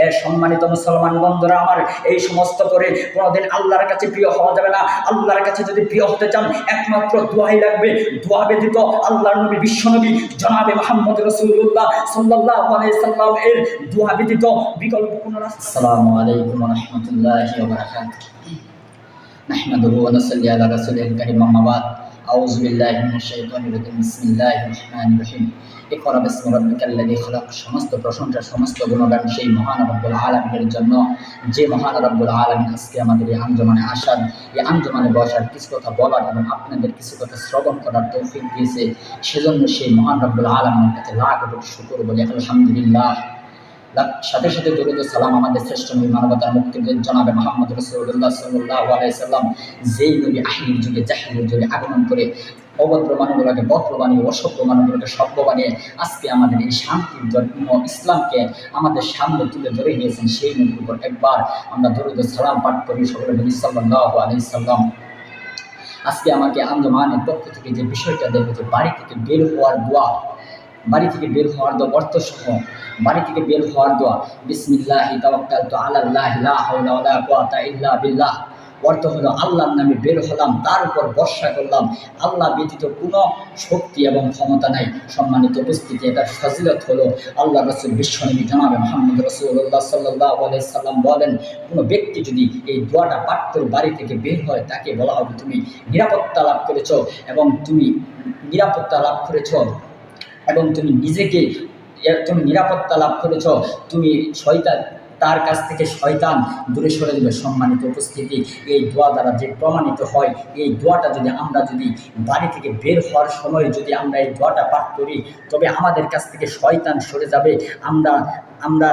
এ সম্মানিত মুসলমান বন্ধুরা আমার এই সমস্ত করে কোনোদিন আল্লাহর কাছে প্রিয় হওয়া যাবে না আল্লাহর কাছে যদি প্রিয় হতে চান একমাত্র দোয়াই লাগবে দোয়া ব্যতীত আল্লাহর নবী বিশ্বনবী জনাবে মোহাম্মদ রসুল্লাহ সাল্লাহ সাল্লাম এর দোয়া ব্যতীত বিকল্প কোনো রাস্তা আসসালামু আলাইকুম রহমতুল্লাহি نحمده ونصلي على رسوله الكريم أما بعد أعوذ بالله من الشيطان الرجيم بسم الله الرحمن الرحيم اقرأ باسم ربك الذي خلق সমস্ত প্রশংসা সমস্ত গুণগান সেই মহান রব্বুল আলমিনের জন্য যে মহান রব্বুল আলমিন আজকে আমাদের এই আঞ্জমানে আসার এই আঞ্জমানে বসার কিছু কথা বলার এবং আপনাদের কিছু কথা শ্রবণ করার তৌফিক দিয়েছে সেজন্য সেই মহান রব্বুল আলমিনের কাছে লাখ কোটি শুকর বলি আলহামদুলিল্লাহ লাখ- সাথে সাথে দরুদ সালাম আমাদের শ্রেষ্ঠ নবী মানবতার মুক্তির জনাবে মোহাম্মদ রসুল্লাহ সাল্লাহ আলাইসাল্লাম যেই নবী আহির যুগে জাহিরের যুগে আগমন করে অভদ্র মানুষগুলোকে বদ্র বানিয়ে, অসভ্য মানুষগুলোকে সভ্য বানিয়ে আজকে আমাদের এই শান্তির ধর্ম ইসলামকে আমাদের সামনে তুলে ধরে গিয়েছেন সেই নবীর উপর একবার আমরা দরুদ সালাম পাঠ করি সকলে নবী সাল্লাহ আলাইসাল্লাম আজকে আমাকে আঞ্জমানের পক্ষ থেকে যে বিষয়টা দেখো যে বাড়ি থেকে বের হওয়ার দোয়া বাড়ি থেকে বের হওয়ার দোয়া, অর্থ সহ বাড়ি থেকে বের হওয়ার দোয়া, বিসমিল্লাহি তাওয়াক্কালতু আলাল্লাহি, লা হাওলা ওয়ালা কুওয়াতা ইল্লা বিল্লাহ। অর্থ হলো আল্লাহর নামে বের হলাম, তার উপর ভরসা করলাম। আল্লাহ ব্যতীত কোনো শক্তি এবং ক্ষমতা নাই। সম্মানিত উপস্থিতি, এটার ফজিলত হলো আল্লাহ রসুল বিশ্বনবী জানাবে মোহাম্মদ রসুল্লাহ সাল্লাহ সাল্লাম বলেন, কোনো ব্যক্তি যদি এই দোয়াটা পাঠ করে বাড়ি থেকে বের হয়, তাকে বলা হবে তুমি নিরাপত্তা লাভ করেছ এবং তুমি নিরাপত্তা লাভ করেছ। এবং তুমি নিজেকে তুমি নিরাপত্তা লাভ করেছ, তুমি শয়তান, তার কাছ থেকে শয়তান দূরে সরে দেবে সম্মানিত উপস্থিতি, এই দোয়া দ্বারা যে প্রমাণিত হয়, এই দোয়াটা যদি আমরা যদি বাড়ি থেকে বের হওয়ার সময় যদি আমরা এই দোয়াটা পাঠ করি, তবে আমাদের কাছ থেকে শয়তান সরে যাবে। আমরা আমরা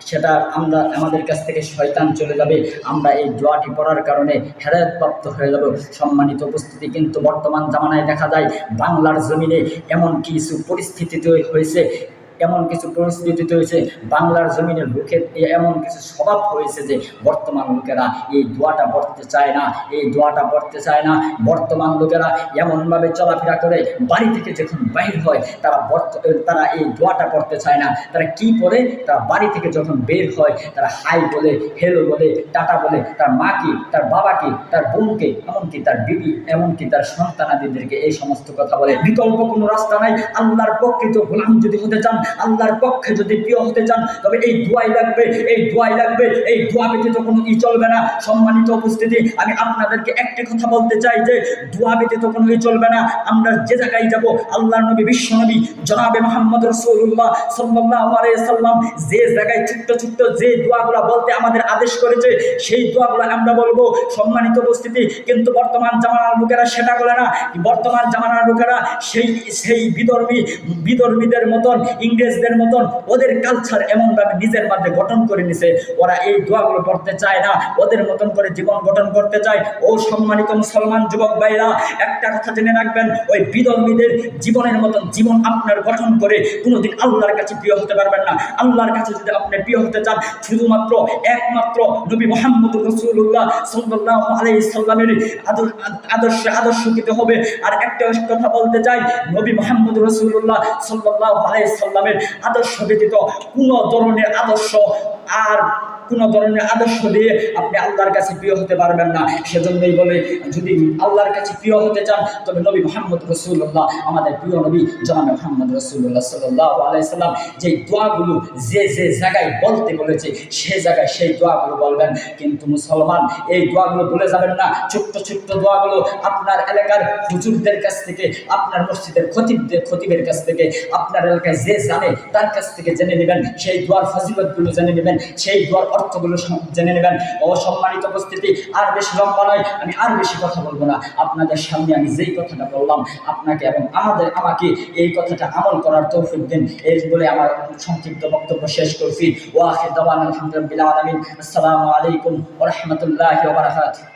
সেটা আমরা আমাদের কাছ থেকে শয়তান চলে যাবে। আমরা এই দোয়াটি পড়ার কারণে হেরায়তপ্রাপ্ত হয়ে যাব। সম্মানিত উপস্থিতি কিন্তু বর্তমান জামানায় দেখা যায়, বাংলার জমিনে এমন কিছু পরিস্থিতি তৈরি হয়েছে। এমন কিছু পরিস্থিতি হয়েছে বাংলার জমিনের লোকের এমন কিছু স্বভাব হয়েছে যে বর্তমান লোকেরা এই দোয়াটা পড়তে চায় না, এই দোয়াটা পড়তে চায় না। বর্তমান লোকেরা এমনভাবে চলাফেরা করে, বাড়ি থেকে যখন বাইর হয়, তারা বর্ত তারা এই দোয়াটা পড়তে চায় না। তারা কি করে তারা বাড়ি থেকে যখন বের হয়, তারা হাই বলে হেলো বলে, টাটা বলে, তার মা কি, তার বাবা কি, তার বোনকে এমনকি তার বিবি, এমনকি তার সন্তানাদিদেরকে এই সমস্ত কথা বলে। বিকল্প কোনো রাস্তা নাই। আল্লাহর প্রকৃত গোলাম যদি হতে চান আল্লাহর পক্ষে যদি প্রিয় হতে চান, তবে এই দোয়াই লাগবে, এই দোয়াই লাগবে, এই দোয়া ব্যতীত কোনো ই চলবে না। সম্মানিত উপস্থিতি, আমি আপনাদেরকে একটি কথা বলতে চাই যে, দোয়া ব্যতীত কোনো ই চলবে না। আমরা যে জায়গায় যাব, আল্লাহর নবী, বিশ্ব নবী, জনাবে মোহাম্মদ রসুল্লাহ সাল্লাহ সাল্লাম, যে জায়গায় ছোট্ট ছোট্ট যে দোয়াগুলো বলতে আমাদের আদেশ করেছে, সেই দোয়াগুলো আমরা বলব। সম্মানিত উপস্থিতি, কিন্তু বর্তমান জামানার লোকেরা সেটা বলে না। বর্তমান জামানার লোকেরা সেই সেই বিধর্মী, বিধর্মীদের মতন ইংরেজদের মতন ওদের কালচার এমনভাবে নিজের মধ্যে গঠন করে নিছে, ওরা এই দোয়াগুলো পড়তে চায় না। ওদের মতন করে জীবন গঠন করতে চায়। ও সম্মানিত মুসলমান যুবক ভাইরা, একটা কথা জেনে রাখবেন, ওই বিধর্মীদের জীবনের মতন জীবন আপনার গঠন করে কোনোদিন আল্লাহর কাছে প্রিয় হতে পারবেন না। আল্লাহর কাছে যদি আপনি প্রিয় হতে চান, শুধুমাত্র একমাত্র নবী মোহাম্মদ রসুল্লাহ সাল্লাহ আলাই সাল্লামের আদর্শে আদর্শিত হবে। আর একটা কথা বলতে চাই, নবী মোহাম্মদ রসুল্লাহ সাল্লাহ আলাই সাল্লামের আদর্শ ব্যতীত কোনো ধরনের আদর্শ আর কোনো ধরনের আদর্শ দিয়ে আপনি আল্লাহর কাছে প্রিয় হতে পারবেন না। সেজন্যই বলে, যদি আল্লাহর কাছে প্রিয় হতে চান, তবে নবী মোহাম্মদ রসুল্লাহ আমাদের প্রিয় নবী জনাব মোহাম্মদ রসুল্লাহ সাল্লাহ যে দোয়াগুলো যে যে জায়গায় বলতে বলেছে, সে জায়গায় সেই দোয়াগুলো বলবেন। কিন্তু মুসলমান এই দোয়াগুলো বলে যাবেন না। ছোট্ট ছোট্ট দোয়াগুলো আপনার এলাকার হুজুরদের কাছ থেকে, আপনার মসজিদের খতিবদের খতিবের কাছ থেকে, আপনার এলাকায় যে জানে, তার কাছ থেকে জেনে নেবেন। সেই দোয়ার ফজিলতগুলো জেনে নেবেন। সেই দোয়ার অর্থগুলো জেনে নেবেন। ও সম্মানিত উপস্থিতি, আর বেশি লম্বা নয়, আমি আর বেশি কথা বলব না। আপনাদের সামনে আমি যেই কথাটা বললাম, আপনাকে এবং আমাদের, আমাকে এই কথাটা আমল করার তৌফিক দিন। এই বলে আমার সংক্ষিপ্ত বক্তব্য শেষ করছি। ওয়াহে দাওয়ান আলহামদুলিল্লাহ আলমিন। আসসালামু আলাইকুম ওরহমতুল্লাহ বারাকাতুহু।